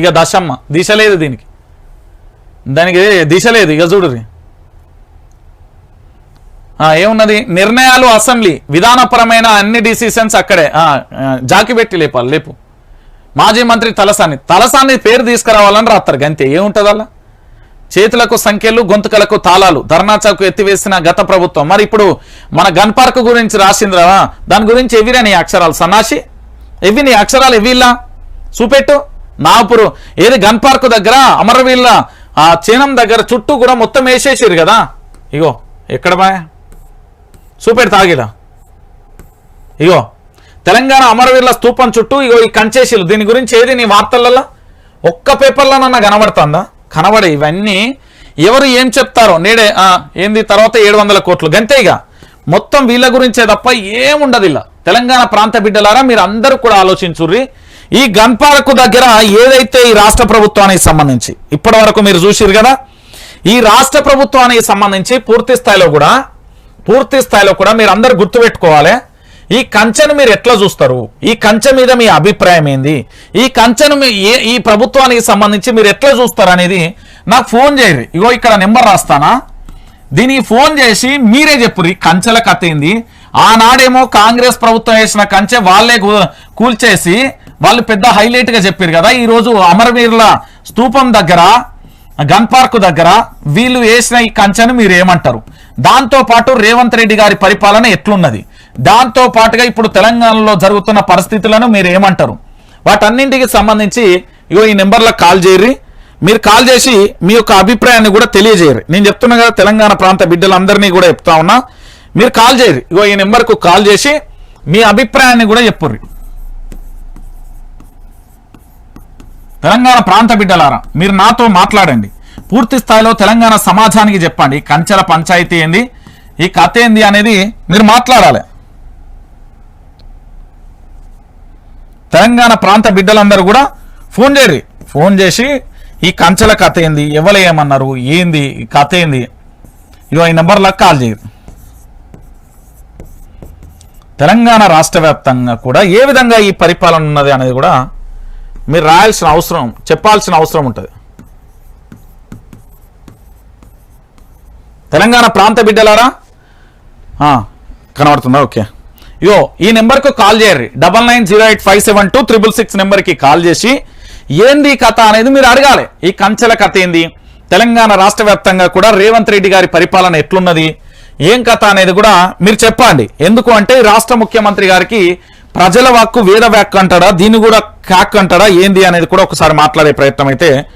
ఇక దశమ్మ. దిశ లేదు దీనికి. దానికి దిశ లేదు ఇక చూడురి ఏమున్నది? నిర్ణయాలు అసెంబ్లీ. విధానపరమైన అన్ని డిసిషన్స్ అక్కడే. జాకి పెట్టి లేపాలి లేపు. మాజీ మంత్రి తలసాని. తలసాని పేరు తీసుకురావాలని రాస్తారు గంతే. ఏముంటుంది అలా చేతులకు సంఖ్యలు గొంతుకలకు తాళాలు. ధర్నా చౌక్ ఎత్తివేసిన గత ప్రభుత్వం. మరి ఇప్పుడు మన గన్ పార్క్ గురించి రాసిందిరా. దాని గురించి ఎవిరా నీ అక్షరాలు సన్నాసి? ఎవి నీ అక్షరాలు ఎవిలా చూపెట్టు. నాపురు ఏది గన్ పార్క్ దగ్గర అమరవీళ్ళ ఆ చీనం దగ్గర చుట్టూ కూడా మొత్తం వేసేసారు కదా? ఇగో ఎక్కడ బా చూపెడు తాగిలా ఇగో తెలంగాణ అమరవీరుల స్తూపం చుట్టూ ఇగో ఈ కంచేసీలు దీని గురించి ఏది నీ వార్తలలో ఒక్క పేపర్లోనన్నా కనబడుతుందా? కనబడే ఇవన్నీ. ఎవరు ఏం చెప్తారో? నేడే ఏంది తర్వాత ఏడు వందల కోట్లు గంతేగా మొత్తం వీళ్ళ గురించే తప్ప ఏముండదు ఇలా తెలంగాణ ప్రాంత బిడ్డలారా మీరు అందరూ కూడా ఆలోచించుర్రి. ఈ గన్ దగ్గర ఏదైతే ఈ రాష్ట్ర ప్రభుత్వానికి సంబంధించి ఇప్పటి వరకు మీరు చూసిరు కదా ఈ రాష్ట్ర ప్రభుత్వానికి సంబంధించి పూర్తి స్థాయిలో కూడా పూర్తి స్థాయిలో కూడా మీరు అందరు గుర్తుపెట్టుకోవాలి. ఈ కంచెను మీరు ఎట్లా చూస్తారు? ఈ కంచె మీద మీ అభిప్రాయం ఏంది? ఈ కంచెను మీ ఏ ఈ ప్రభుత్వానికి సంబంధించి మీరు ఎట్లా చూస్తారు అనేది నాకు ఫోన్ చేయరు. ఇగో ఇక్కడ నెంబర్ రాస్తానా? దీనికి ఫోన్ చేసి మీరే చెప్పుర్రి కంచెల కథ ఏంది? ఆనాడేమో కాంగ్రెస్ ప్రభుత్వం వేసిన కంచె వాళ్ళే కూ- కూల్చేసి వాళ్ళు పెద్ద హైలైట్గా చెప్పారు కదా ఈ రోజు అమరవీరుల స్తూపం దగ్గర గన్ పార్క్ దగ్గర వీళ్ళు వేసిన ఈ కంచెను మీరు ఏమంటారు? దాంతో పాటు రేవంత్ రెడ్డి గారి పరిపాలన ఎట్లున్నది? దాంతో పాటుగా ఇప్పుడు తెలంగాణలో జరుగుతున్న పరిస్థితులను మీరు ఏమంటారు? వాటన్నింటికి సంబంధించి ఇగో ఈ నెంబర్లకు కాల్ చేయరి మీరు కాల్ చేసి మీ యొక్క అభిప్రాయాన్ని కూడా తెలియజేయరు నేను చెప్తున్నా కదా తెలంగాణ ప్రాంత బిడ్డలందరినీ కూడా చెప్తా ఉన్నా. మీరు కాల్ చేయరు ఇగో ఈ నెంబర్కు కాల్ చేసి మీ అభిప్రాయాన్ని కూడా చెప్పుర్రి. తెలంగాణ ప్రాంత బిడ్డలారా మీరు నాతో మాట్లాడండి. పూర్తి స్థాయిలో తెలంగాణ సమాజానికి చెప్పండి. కంచెల పంచాయతీ ఏంది? ఈ కథ ఏంది అనేది మీరు మాట్లాడాలి. తెలంగాణ ప్రాంత బిడ్డలందరూ కూడా ఫోన్ చేయరు ఫోన్ చేసి ఈ కంచెల కథ ఏంది? ఎవరు ఏమన్నారు? ఏంది? ఈ కథ ఏంది? ఇగో ఈ నెంబర్లకు కాల్ చేయరు తెలంగాణ రాష్ట్ర వ్యాప్తంగా కూడా ఏ విధంగా ఈ పరిపాలన ఉన్నది అనేది కూడా మీరు రాయాల్సిన అవసరం చెప్పాల్సిన అవసరం ఉంటుంది. తెలంగాణ ప్రాంత బిడ్డలారా? కనబడుతుందా? ఓకే. ఇగో ఈ నెంబర్కు కాల్ చేయరు double nine zero eight five seven two triple six నెంబర్కి కాల్ చేసి ఏంది కథ అనేది మీరు అడగాలి. ఈ కంచెల కథ ఏంది? తెలంగాణ రాష్ట్ర వ్యాప్తంగా కూడా రేవంత్ రెడ్డి గారి పరిపాలన ఎట్లున్నది? ఏం కథ అనేది కూడా మీరు చెప్పండి. ఎందుకు అంటే రాష్ట్ర ముఖ్యమంత్రి గారికి ప్రజల వాక్కు వేద వ్యాక్ అంటాడా? దీన్ని కూడా హ్యాక్ అంటాడా? ఏంది అనేది కూడా ఒకసారి మాట్లాడే ప్రయత్నం అయితే